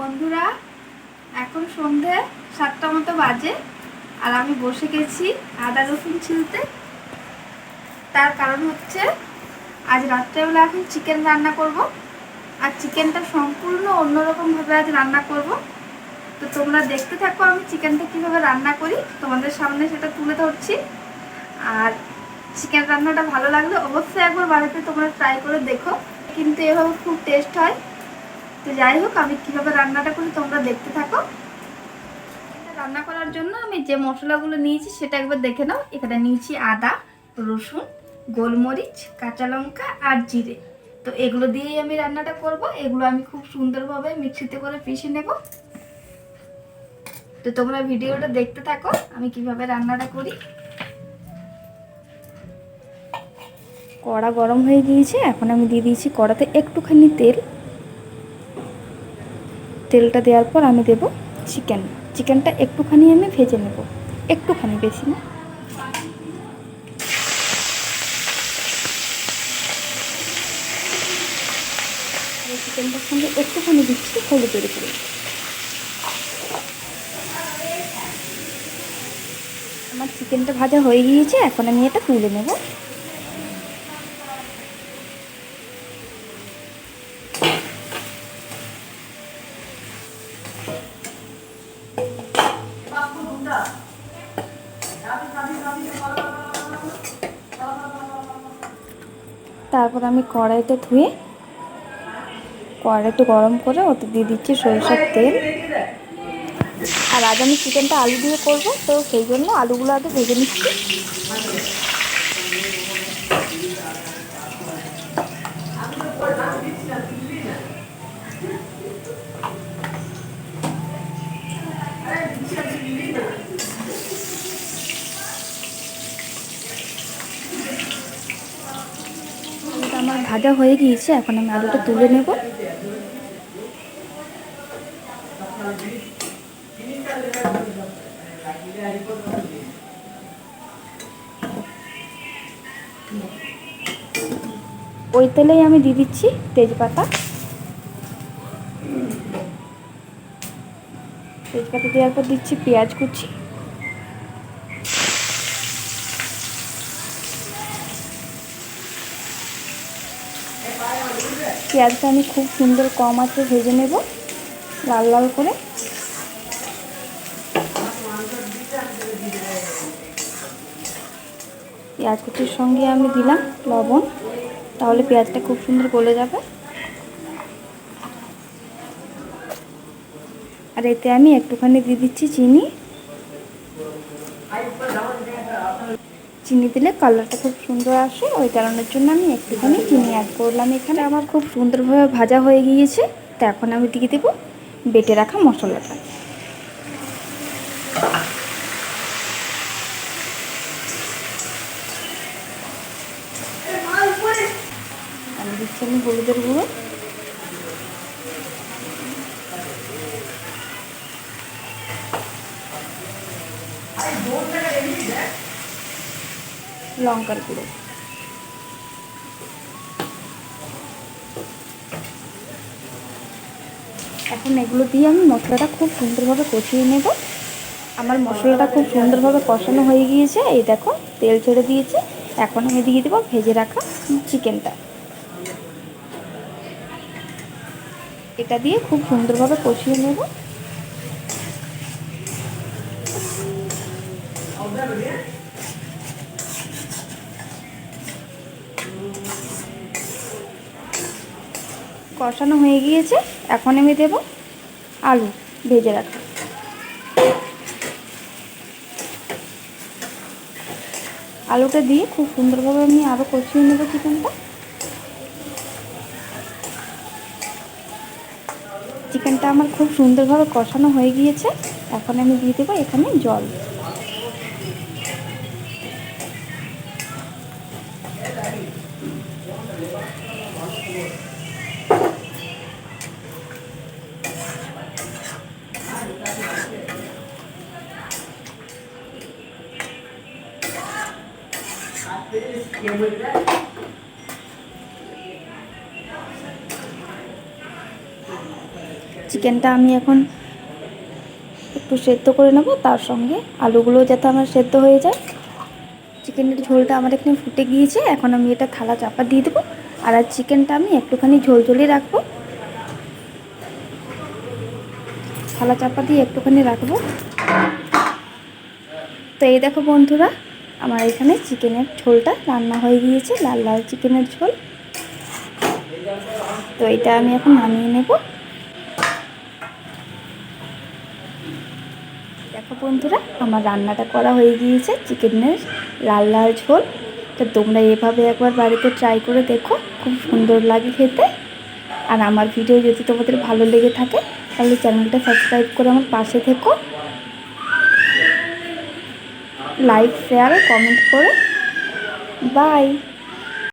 বন্ধুরা, এখন সন্ধে সাতটা মতো বাজে আর আমি বসে গেছি আদা রসুন ছিলতে। তার কারণ হচ্ছে আজ রাত্রেবেলা এখন চিকেন রান্না করব আর চিকেনটা সম্পূর্ণ অন্যরকমভাবে আজ রান্না করব। তো তোমরা দেখতে থাকো আমি চিকেনটা কীভাবে রান্না করি, তোমাদের সামনে সেটা তুলে ধরছি। আর চিকেন রান্নাটা ভালো লাগলে অবশ্যই একবার বাড়িতে তোমরা ট্রাই করে দেখো, কিন্তু এভাবে খুব টেস্ট হয়। তো যাই হোক, আমি কীভাবে রান্নাটা করি তোমরা দেখতে থাকো। রান্না করার জন্য আমি যে মশলাগুলো নিয়েছি সেটা একবার দেখে নাও। এখানে নিয়েছি আদা, রসুন, গোলমরিচ, কাঁচা লঙ্কা আর জিরে। তো এগুলো দিয়েই আমি রান্নাটা করব। এগুলো আমি খুব সুন্দরভাবে মিক্সিতে করে পিষে নেব। তো তোমরা ভিডিওটা দেখতে থাকো, আমি কীভাবে রান্নাটা করি। কড়া গরম হয়ে গিয়েছে, এখন আমি দিয়ে দিয়েছি কড়াতে একটুখানি তেল। তেলটা দেওয়ার পর আমি দেব চিকেন। চিকেনটা একটুখানি আমি ভেজে নেব। একটুখানি বেশি না। চিকেনটার সঙ্গে একটুখানি দিচ্ছি, হলুদের গুঁড়ো আমার চিকেনটা ভাজা হয়ে গিয়েছে, এখন আমি এটা তুলে নেব। তারপর আমি কড়াইটা ধুয়ে, কড়াইটা গরম করে ওতে দিয়ে দিচ্ছি সরষের তেল। আর আজ আমি চিকেনটা আলু দিয়ে করব, তো সেই জন্য আলুগুলো আগে ভেজে নিচ্ছি। ভাজা হয়ে গিয়েছে, এখন আমি আলুটা তুলে নেব। ওই তেলেই আমি দিয়ে দিচ্ছি তেজপাতা। তেজপাতা দেওয়ার পর দিচ্ছি পেঁয়াজ কুচি। পেঁয়াজটা আমি খুব সুন্দর কম আছে ভেজে নেব, লাল লাল করে। পেঁয়াজ কুচির সঙ্গে আমি দিলাম লবণ, তাহলে পেঁয়াজটা খুব সুন্দর গলে যাবে। আর এতে আমি একটুখানি দিয়ে দিচ্ছি চিনি। চিনি দিলে কালারটা খুব সুন্দর আসে। ওই কারণের জন্য আমি একটুখানি চিনি অ্যাড করলাম এখানে। আমার খুব সুন্দরভাবে ভাজা হয়ে গিয়েছে। তো এখন আমি দিয়ে দেবো বেটে রাখা মশলাটা। আমি দিচ্ছি আমি হলুদের গুঁড়ো। লঙ্কার গুঁড়ো। এখন এগুলো দিয়ে আমি মশলাটা খুব সুন্দরভাবে কষিয়ে নেব। আমার মশলাটা খুব সুন্দরভাবে কষানো হয়ে গিয়েছে। এই দেখো, তেল ছেড়ে দিয়েছে। এখন আমি দিয়ে দেবো ভেজে রাখা চিকেনটা। এটা দিয়ে খুব সুন্দরভাবে কষিয়ে নেব। কষানো হয়ে গিয়েছে, এখন আমি দেব আলু ভেজে রাখা। আলুটা দিয়ে খুব সুন্দরভাবে আমি আরও কষিয়ে নেব চিকেনটা। চিকেনটা আমার খুব সুন্দরভাবে কষানো হয়ে গিয়েছে, এখন আমি দিয়ে দেবো এখানে জল। They just with that. চিকেনটা আমি এখন একটু সেদ্ধ করে নেব, তার সঙ্গে আলুগুলো যাতে আমার সেদ্ধ হয়ে যায় চিকেনের ঝোলটা আমার এখানে ফুটে গিয়েছে, এখন আমি এটা থালা চাপা দিয়ে দেবো, আর আর চিকেনটা আমি একটুখানি ঝোল ঝোলে রাখব থালা চাপা দিয়ে একটুখানি রাখব তো এই দেখো বন্ধুরা আমার এখানে চিকেনের ঝোলটা রান্না হয়ে গিয়েছে, লাল লাল চিকেনের ঝোল। তো এটা আমি এখন নামিয়ে নেব। দেখো বন্ধুরা, আমার রান্নাটা করা হয়ে গিয়েছে, চিকেনের লাল লাল ঝোল। তো তোমরা এভাবে একবার বাড়িতে ট্রাই করে দেখো, খুব সুন্দর লাগে খেতে। আর আমার ভিডিও যদি তোমাদের ভালো লেগে থাকে, তাহলে চ্যানেলটা সাবস্ক্রাইব করে আমার পাশে থেকো। লাইক শেয়ার কমেন্ট করে। বাই